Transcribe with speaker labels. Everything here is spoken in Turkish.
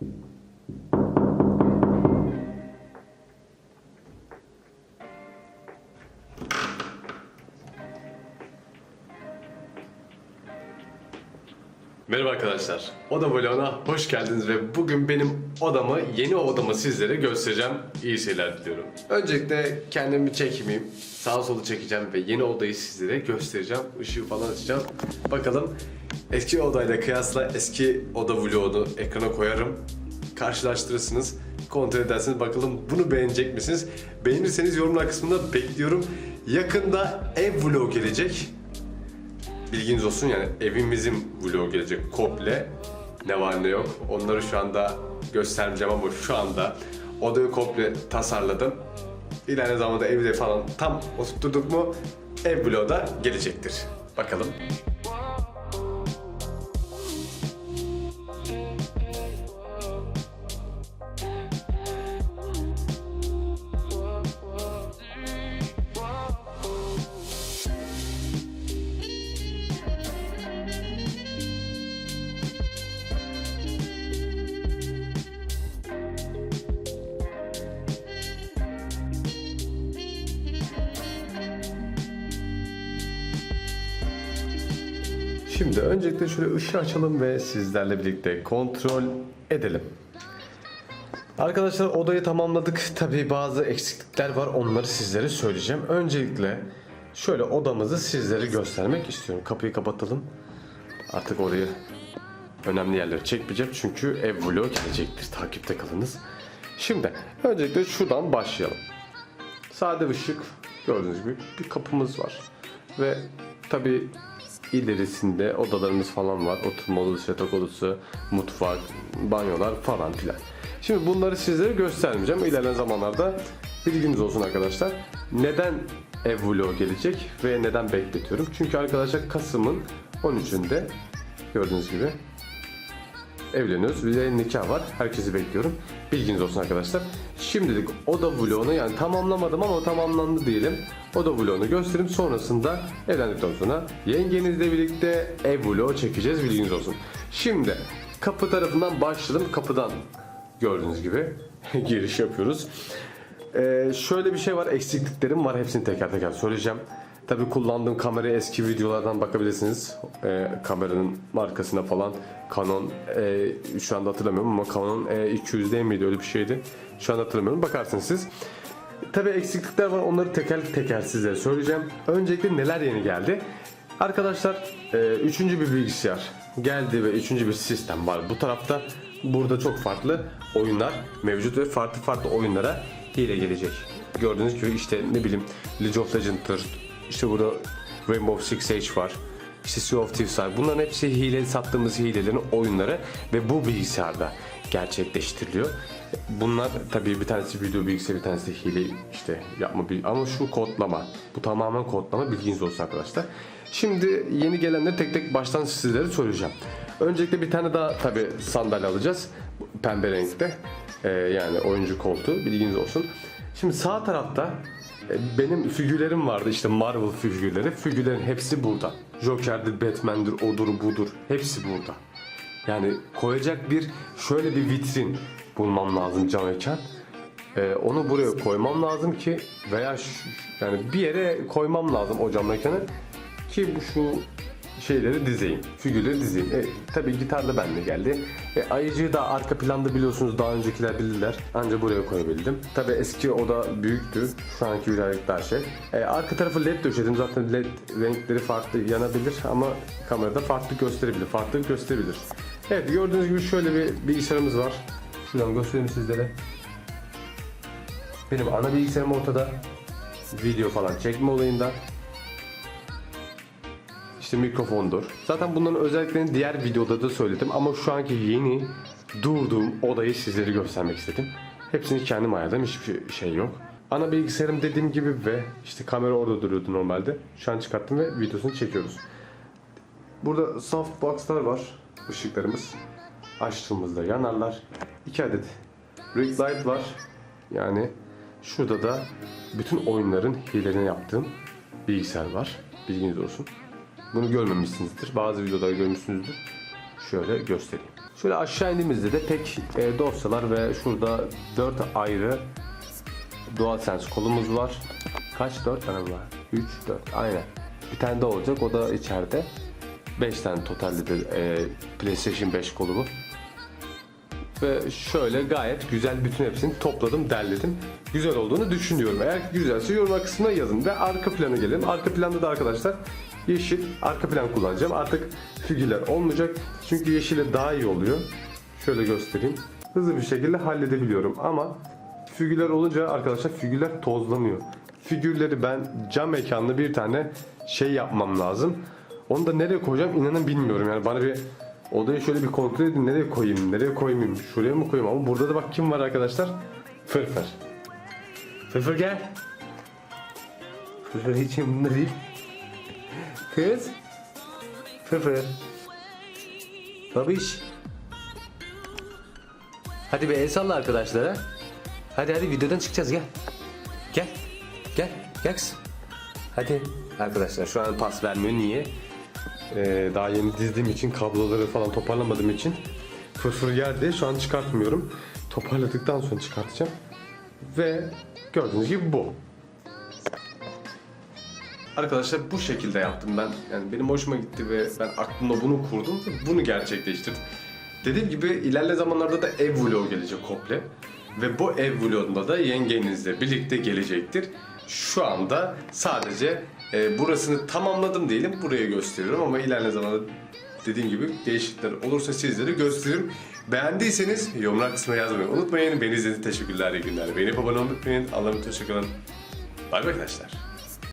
Speaker 1: Thank you. Merhaba arkadaşlar. Oda vloguna hoş geldiniz ve bugün benim odamı, yeni odamı sizlere göstereceğim. İyi seyirler diliyorum. Öncelikle kendimi çekmeyeyim. Sağa solu çekeceğim ve yeni odayı sizlere göstereceğim. Işığı falan açacağım. Bakalım eski odayla kıyasla eski oda vlogunu ekrana koyarım. Karşılaştırırsınız. Kontrol edersiniz. Bakalım bunu beğenecek misiniz? Beğenirseniz yorumlar kısmında bekliyorum. Yakında ev vlog gelecek. Bilginiz olsun yani evimizin vlogu gelecek komple. Ne var ne yok. Onları şu anda göstermeyeceğim ama şu anda odayı komple tasarladım. İlerleyen zamanda evde falan tam oturtturduk mu ev vlogu da gelecektir. Bakalım. Şimdi öncelikle şöyle ışığı açalım ve sizlerle birlikte kontrol edelim. Arkadaşlar odayı tamamladık. Tabii bazı eksiklikler var. Onları sizlere söyleyeceğim. Öncelikle şöyle odamızı sizlere göstermek istiyorum. Kapıyı kapatalım. Artık orayı önemli yerlere çekmeyeceğim. Çünkü ev vlog gelecektir. Takipte kalınız. Şimdi öncelikle şuradan başlayalım. Sade ışık gördüğünüz gibi bir kapımız var. Ve tabi ilerisinde odalarımız falan var. Oturma odası, yatak odası, mutfak, banyolar falan filan. Şimdi bunları sizlere göstermeyeceğim. İlerleyen zamanlarda bilginiz olsun arkadaşlar. Neden ev vlog gelecek ve neden bekletiyorum? Çünkü arkadaşlar Kasım'ın 13'ünde gördüğünüz gibi evleniyoruz. Bize nikah var. Herkesi bekliyorum. Bilginiz olsun arkadaşlar. Şimdilik oda vlogunu yani tamamlamadım ama tamamlandı diyelim. Oda vlogunu göstereyim. Sonrasında evlendikten sonra yengenizle birlikte ev vlogu çekeceğiz. Bilginiz olsun. Şimdi kapı tarafından başlayalım. Kapıdan gördüğünüz gibi giriş yapıyoruz. Ee, şöyle bir şey var. Eksikliklerim var. Hepsini teker teker söyleyeceğim. Tabi kullandığım kameraya eski videolardan bakabilirsiniz. Ee, kameranın markasına falan Canon e, şu anda hatırlamıyorum ama Canon E200D miydi öyle bir şeydi. Şu anda hatırlamıyorum. Bakarsınız siz. Tabi eksiklikler var. Onları teker teker size söyleyeceğim. Öncelikle neler yeni geldi? Arkadaşlar e, üçüncü bir bilgisayar geldi ve üçüncü bir sistem var. Bu tarafta burada çok farklı oyunlar mevcut ve farklı farklı oyunlara hile gelecek. Gördüğünüz gibi işte ne bileyim League of Legends'tır, işte burada Rainbow Six Siege var. İşte Sea of Thieves var. Bunların hepsi hile sattığımız hilelerin oyunları ve bu bilgisayarda gerçekleştiriliyor. Bunlar tabii bir tanesi video bilgisayar bir tanesi hile işte yapma bil ama şu kodlama. Bu tamamen kodlama bilginiz olsun arkadaşlar. Şimdi yeni gelenleri tek tek baştan sizlere söyleyeceğim. Öncelikle bir tane daha tabii sandalye alacağız. Pembe renkte. Ee, yani oyuncu koltuğu bilginiz olsun. Şimdi sağ tarafta benim figürlerim vardı işte Marvel figürleri. Figürlerin hepsi burada. Joker'dir, Batman'dir, odur budur. Hepsi burada. Yani koyacak bir şöyle bir vitrin bulmam lazım cam mekan. Ee, onu buraya koymam lazım ki veya şu- yani bir yere koymam lazım o cam mekanı ki bu şu şeyleri dizeyim. Figürleri dizeyim. E, tabii gitar da bende geldi. E, ayıcığı da arka planda biliyorsunuz daha öncekiler bilirler. Anca buraya koyabildim. Tabii eski oda büyüktü. Şu anki birazcık daha şey. E, arka tarafı led döşedim. Zaten led renkleri farklı yanabilir ama kamerada farklı gösterebilir. Farklılık gösterebilir. Evet gördüğünüz gibi şöyle bir bilgisayarımız var. Şuradan göstereyim sizlere. Benim ana bilgisayarım ortada. Video falan çekme olayında. İşte mikrofondur. Zaten bunların özelliklerini diğer videoda da söyledim ama şu anki yeni durduğum odayı sizlere göstermek istedim. Hepsini kendim ayarladım. Hiçbir şey yok. Ana bilgisayarım dediğim gibi ve işte kamera orada duruyordu normalde. Şu an çıkarttım ve videosunu çekiyoruz. Burada softbox'lar var. Işıklarımız. Açtığımızda yanarlar. 2 adet ring light var. Yani şurada da bütün oyunların hilelerini yaptığım bilgisayar var. Bilginiz olsun. Bunu görmemişsinizdir. Bazı videolarda görmüşsünüzdür. Şöyle göstereyim. Şöyle aşağı indiğimizde de pek e, dosyalar ve şurada 4 ayrı DualSense kolumuz var. Kaç? 4 tane var? 3, 4. Aynen. Bir tane de olacak. O da içeride. 5 tane totalde de e, PlayStation 5 kolu bu. Ve şöyle gayet güzel bütün hepsini topladım, derledim. Güzel olduğunu düşünüyorum. Eğer güzelse yorum kısmına yazın. Ve arka plana gelelim. Arka planda da arkadaşlar yeşil arka plan kullanacağım. Artık figürler olmayacak. Çünkü yeşile daha iyi oluyor. Şöyle göstereyim. Hızlı bir şekilde halledebiliyorum ama figürler olunca arkadaşlar figürler tozlanıyor. Figürleri ben cam mekanlı bir tane şey yapmam lazım. Onu da nereye koyacağım inanın bilmiyorum. Yani bana bir odayı şöyle bir kontrol edin. Nereye koyayım, nereye koymayayım, şuraya mı koyayım? Ama burada da bak kim var arkadaşlar? Fırfır. Fırfır gel. Fırfır hiç yanında değil. Kız. Fırfır. Babiş. Hadi bir el salla arkadaşlara. Hadi hadi videodan çıkacağız gel. Gel. Gel. Gel kızım. Hadi. Arkadaşlar şu an pas vermiyor. Niye? Ee, daha yeni dizdiğim için kabloları falan toparlamadığım için fırfır geldi. Şu an çıkartmıyorum. Toparladıktan sonra çıkartacağım. Ve gördüğünüz gibi bu. Arkadaşlar bu şekilde yaptım ben. Yani benim hoşuma gitti ve ben aklımda bunu kurdum ve bunu gerçekleştirdim. Dediğim gibi ilerleyen zamanlarda da ev vlogu gelecek komple. Ve bu ev vlogunda da yengenizle birlikte gelecektir. Şu anda sadece e, burasını tamamladım diyelim buraya gösteriyorum ama ilerleyen zamanda dediğim gibi değişiklikler olursa sizlere gösteririm. Beğendiyseniz yorumlar kısmına yazmayı unutmayın. Beni izlediğiniz teşekkürler, iyi günler. Beni abone olmayı unutmayın. Allah'a emanet hoşçakalın. Bay bay arkadaşlar.